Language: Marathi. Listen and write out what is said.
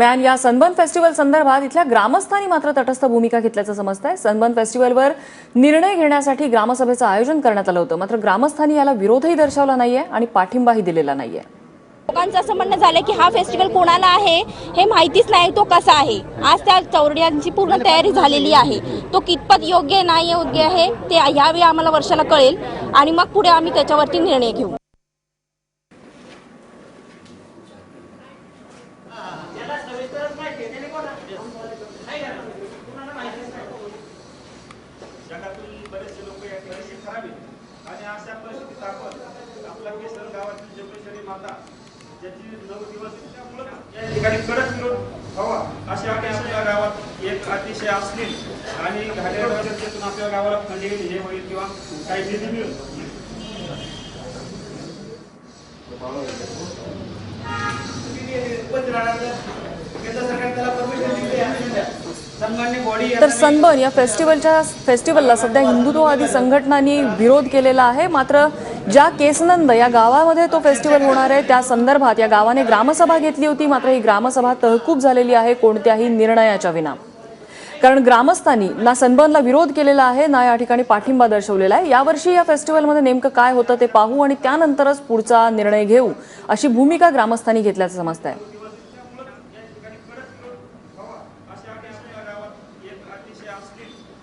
दरम्यान या सनबर्न फेस्टिवल संदर्भात इथल्या ग्रामस्थांनी मात्र तटस्थ भूमिका घेतल्याचं समजत आहे सनबर्न फेस्टिवलवर निर्णय घेण्यासाठी ग्रामसभेचं आयोजन करण्यात आलं होतं. मात्र ग्रामस्थांनी याला विरोधही दर्शवला नाहीये आणि पाठिंबाही दिलेला नाहीये. लोकांचं असं म्हणणं झालं की हा फेस्टिवल कोणाला आहे हे माहितीच नाही तो कसा आहे. आज त्या चौरड्यांची पूर्ण तयारी झालेली आहे. तो कितपत योग्य नाही योग्य आहे ते यावेळी आम्हाला वर्षाला कळेल आणि मग पुढे आम्ही त्याच्यावरती निर्णय घेऊ. जगातील बरेचसे लोक या ठिकाणी ठरावे आणि अशा परिस्थितीत आपण आपल्या केसर गावातील जगेश्वरी माता ज्याची नऊ दिवस या ठिकाणी कडक विरोध व्हावा अशी आम्ही आपल्या गावात एक अतिशय असतील आणि घाटेर चर्चेतून आपल्या गावाला फंडिंग हे होईल किंवा काही निधी मिळेल. तर सनबर्न या फेस्टिवलच्या फेस्टिवलला सध्या हिंदुत्ववादी संघटनांनी विरोध केलेला आहे. मात्र ज्या केसनंद या गावामध्ये तो फेस्टिवल होणार आहे त्या संदर्भात या गावाने ग्रामसभा घेतली होती. मात्र ही ग्रामसभा तहकूब झालेली आहे कोणत्याही निर्णयाच्या विना. कारण ग्रामस्थांनी ना सनबर्नला विरोध केलेला आहे ना या ठिकाणी पाठिंबा दर्शवलेला आहे. यावर्षी या फेस्टिवलमध्ये नेमकं काय होतं ते पाहू आणि त्यानंतरच पुढचा निर्णय घेऊ अशी भूमिका ग्रामस्थांनी घेतल्याचं समजत आहे Christ is.